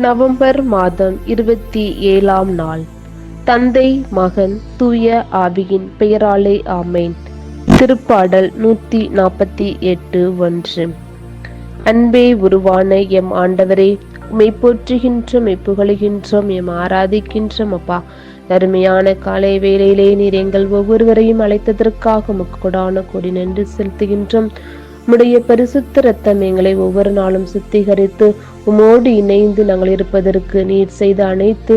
November மாதம் இருபத்தி ஏழாம் நாள். தந்தை மகன் தூய ஆவியின் பெயராலே ஆமேன். திருப்பாடல் நூத்தி நாற்பத்தி எட்டு ஒன்று. அன்பே உருவான எம் ஆண்டவரே உமை போற்றுகின்றோம் உம்மை புகழுகின்றோம் எம் ஆராதிக்கின்றோம் அப்பா. அருமையான காலை வேளையிலே நீர் எங்கள் ஒவ்வொருவரையும் அழைத்ததற்காக முக்கூடான கொடி நன்றி செலுத்துகின்றோம். உம்முடைய பரிசுத்த ரத்தம் எங்களை ஒவ்வொரு நாளும் சுத்திகரித்து உமோடு இணைந்து நாங்கள் இருப்பதற்கு நீர் செய்த அனைத்து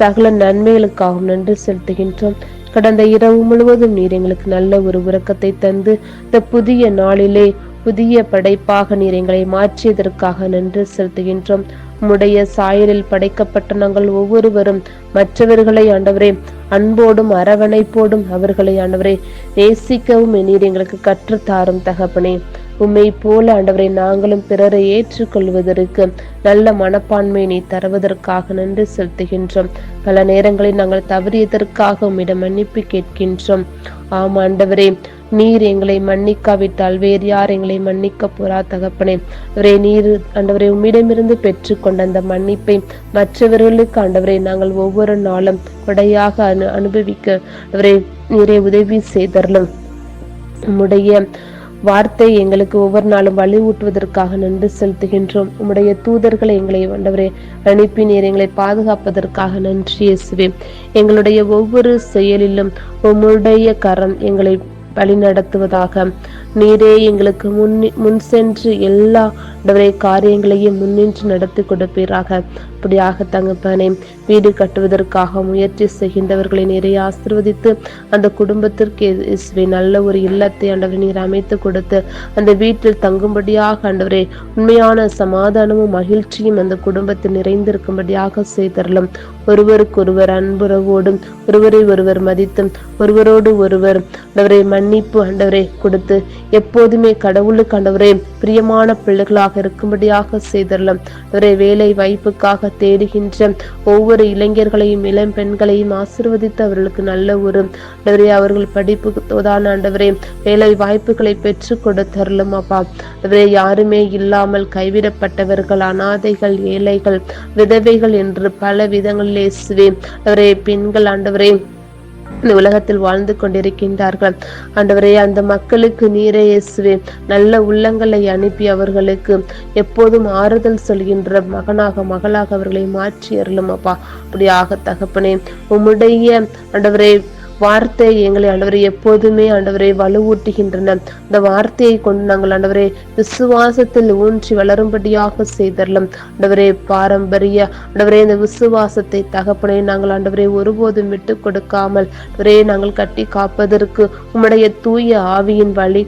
சகல நன்மைகளுக்காகவும் நன்றி செலுத்துகின்றோம். கடந்த இரவு முழுவதும் நீர் எங்களுக்கு நல்ல ஒரு உறக்கத்தை தந்து இந்த புதிய நாளிலே புதிய படைப்பாக நீர் எங்களை மாற்றியதற்காக நன்றி செலுத்துகின்றோம். உம்முடைய சாயலில் படைக்கப்பட்ட நாங்கள் ஒவ்வொருவரும் மற்றவர்களை ஆண்டவரே அன்போடும் அரவணைப்போடும் அவர்களை ஆண்டவரே நேசிக்கவும் நீர் எங்களுக்கு கற்றுத்தாரும் தகப்பனே. உம்மை போல ஆண்டவரை நாங்களும் பிறரை ஏற்றுக்கொள்வதற்கு நல்ல மனப்பான்மை நீ தருவதற்காக நன்றி செலுத்துகின்றோம். பல நேரங்களில் நாங்கள் தவறியதற்காக உம்மிடம் மன்னிப்பு கேட்கின்றோம். ஆம் ஆண்டவரே நீர் எங்களை மன்னிக்காவிட்டால் வேறு யார் எங்களை மன்னிக்க போறா தகப்பனே? அவரே நீர் ஆண்டவரை உம்மிடமிருந்து பெற்றுக்கொண்ட அந்த மன்னிப்பை மற்றவர்களுக்கு ஆண்டவரை நாங்கள் ஒவ்வொரு நாளும் கொடையாக அனு அனுபவிக்க அவரை நீரே உதவி செய்தரலும் உம்முடைய வார்த்தை எங்களுக்கு ஒவ்வொரு நாளும் வலிவூட்டுவதற்காக நன்றி செலுத்துகின்றோம். உம்முடைய தூதர்களை எங்களை ஆண்டவரே அனுப்பி நீர் எங்களை பாதுகாப்பதற்காக நன்றி இயேசுவே. எங்களுடைய ஒவ்வொரு செயலிலும் உம்முடைய கரம் எங்களை வழிநடத்துவதாக. நீரே எங்களுக்கு முன் முன் சென்று எல்லா ஆண்டவரே காரியங்களையும் முன்னின்று நடத்தி கொடுப்பீராக. அப்படியாக தங்கப்பனே வீடு கட்டுவதற்காக முயற்சி செய்கின்றவர்களை நிறைய ஆசிர்வதித்து அந்த குடும்பத்திற்கு நல்ல ஒரு இல்லத்தை ஆண்டவரை நீர் அமைத்து கொடுத்து அந்த வீட்டில் தங்கும்படியாக ஆண்டவரே உண்மையான சமாதானமும் மகிழ்ச்சியும் அந்த குடும்பத்தில் நிறைந்திருக்கும்படியாக செய்தரலும். ஒருவருக்கொருவர் அன்புறவோடும் ஒருவரை ஒருவர் மதித்தும் ஒருவரோடு ஒருவர் ஆண்டவரை மன்னிப்பு ஆண்டவரை கொடுத்து எப்போதுமே கடவுளுக்கு ஆண்டவரே பிரியமான பிள்ளைகளாக இருக்கும்படியாக செய்தரலும் அவரை வேலை வாய்ப்புக்காக தேடுகின்ற ஒவ்வொரு இளைஞர்களையும் இளம் பெண்களையும் ஆசிர்வதித்து அவர்களுக்கு நல்ல ஒரு ஆண்டவரே அவர்கள் படிப்பு தோதான ஆண்டவரே வேலை வாய்ப்புகளை பெற்று கொடுத்தரலும் அப்பா அவரே யாருமே இல்லாமல் கைவிடப்பட்டவர்கள் அனாதைகள் ஏழைகள் விதவைகள் என்று பல விதங்களிலே சுவே அவரே பெண்கள் ஆண்டவரே இந்த உலகத்தில் வாழ்ந்து கொண்டிருக்கின்றார்கள். ஆண்டவரே அந்த மக்களுக்கு நீரே இயேசுவே. நல்ல உள்ளங்களை அனுப்பி அவர்களுக்கு எப்போதும் ஆறுதல் சொல்கின்ற மகனாக மகளாக அவர்களை மாற்றி அருளும் அப்பா. அப்படியாக தகப்பனே உம்முடைய ஆண்டவரே வார்த்தை எங்களை ஆண்டவரை எப்போதுமே ஆண்டவரை வலுவூட்டுகின்றன. இந்த வார்த்தையை கொண்டு நாங்கள் ஆண்டவரை விசுவாசத்தில் ஊன்றி வளரும்படியாக செய்தரலாம். ஆண்டவரே பாரம்பரிய ஆண்டவரே இந்த விசுவாசத்தை தகப்பனை நாங்கள் ஆண்டவரை ஒருபோதும் விட்டு கொடுக்காமல் ஆண்டவரே நாங்கள் கட்டி காப்பதற்கு உம்முடைய தூய ஆவியின் வழி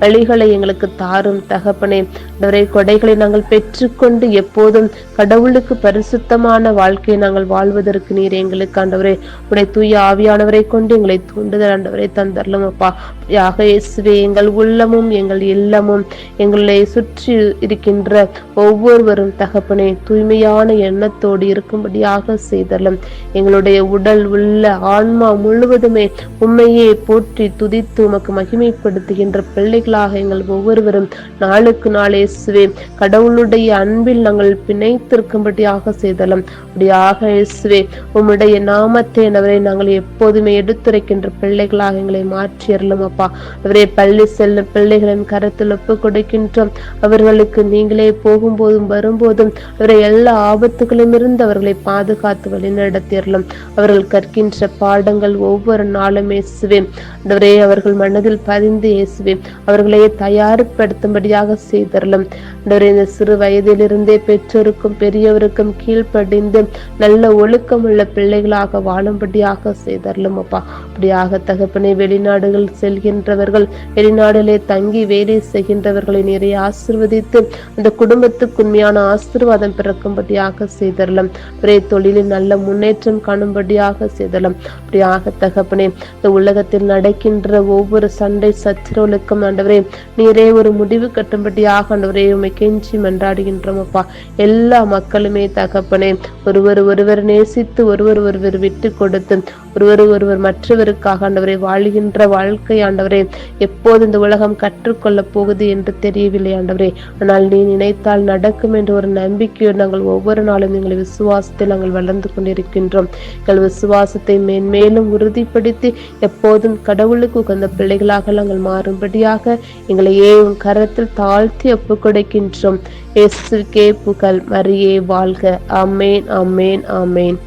வழிகளை எங்களுக்கு தாரும் தகப்பனே. நிறைய கொடைகளை நாங்கள் பெற்றுக்கொண்டு எப்போதும் கடவுளுக்கு பரிசுத்தமான வாழ்க்கையை நாங்கள் வாழ்வதற்கு நீர் எங்களுக்கு ஆண்டவரே. உடைய தூய ஆவியானவரை கொண்டு எங்களை தூண்டுதல் ஆண்டவரை தந்தரலும் அப்பா. யாக இயேசுவே எங்கள் உள்ளமும் எங்கள் இல்லமும் எங்களை சுற்றி இருக்கின்ற ஒவ்வொருவரும் தகப்பனே தூய்மையான எண்ணத்தோடு இருக்கும்படியாக செய்தலும் எங்களுடைய உடல் உள்ள ஆன்மா முழுவதுமே உண்மையே போற்றி துதித்து உமக்கு மகிமைப்படுத்துகின்ற பிள்ளைகள் பிள்ளைகளாக எங்கள் ஒவ்வொருவரும் நாளுக்கு நாள் இயேசுவே கடவுளுடைய அன்பில் நாங்கள் பிணைத்திருக்கும்படியாக செய்தலாம். அப்படியாக இயேசுவே உம்முடைய நாமத்தை அவரை நாங்கள் எப்போதுமே எடுத்துரைக்கின்ற பிள்ளைகளாக எங்களை மாற்றியறலும் அப்பா. அவரே பள்ளி செல்லும் பிள்ளைகளின் கருத்தில் ஒப்பு கொடுக்கின்றோம். அவர்களுக்கு நீங்களே போகும்போதும் வரும்போதும் அவரை எல்லா ஆபத்துகளும் இருந்து அவர்களை பாதுகாத்து வழிநடத்தியறலும் அவர்கள் கற்கின்ற பாடங்கள் ஒவ்வொரு நாளும் இயேசுவே. அவரே அவர்கள் மனதில் பதிந்து இயேசுவே அவர் அவர்களை தயார்படுத்தும்படியாக செய்தரலும். இந்த சிறு வயதிலிருந்தே பெற்றோருக்கும் பெரியவருக்கும் கீழ்ப்படிந்து நல்ல ஒழுக்கம் உள்ள பிள்ளைகளாக வாழும்படியாக செய்தரலும் அப்பா. அப்படியாக தகப்பனை வெளிநாடுகள் செல்கின்றவர்கள் வெளிநாடுகளே தங்கி வேலை செய்கின்றவர்களை நிறைய ஆசிர்வதித்து அந்த குடும்பத்துக்கு உண்மையான ஆசிர்வாதம் பிறக்கும்படியாக செய்தரலாம். ஒரே தொழிலில் நல்ல முன்னேற்றம் காணும்படியாக செய்தரலாம். அப்படியாக தகப்பனே இந்த உலகத்தில் நடக்கின்ற ஒவ்வொரு சண்டை சச்சரவுகளுக்கும் அந்த ஆண்டவரே நீரே ஒரு முடிவு கட்டும்படியாக ஆண்டவரே உமை கெஞ்சி மன்றாடுகின்றோம் அப்பா எல்லா மக்களுமே தகப்பனே ஒருவர் ஒருவர் நேசித்து ஒருவர் ஒருவர் விட்டு கொடுத்து ஒருவர் ஒருவர் மற்றவருக்காக ஆண்டவரை வாழ்கின்ற வாழ்க்கை ஆண்டவரே எப்போது இந்த உலகம் கற்றுக்கொள்ளப் போகுது என்று தெரியவில்லை ஆண்டவரே. ஆனால் நீ நினைத்தால் நடக்கும் என்ற ஒரு நம்பிக்கையோடு நாங்கள் ஒவ்வொரு நாளும் எங்களை விசுவாசத்தில் நாங்கள் வளர்ந்து கொண்டிருக்கின்றோம். எங்கள் விசுவாசத்தை மேன்மேலும் உறுதிப்படுத்தி எப்போதும் கடவுளுக்கு உகந்த பிள்ளைகளாக நாங்கள் மாறும்படியாக எங்களை ஏன் கரத்தில் தாழ்த்தி ஒப்புக் கொடுக்கின்றோம் கே புகழ் மரியே வாழ்க. அமேன் அமேன் அமேன்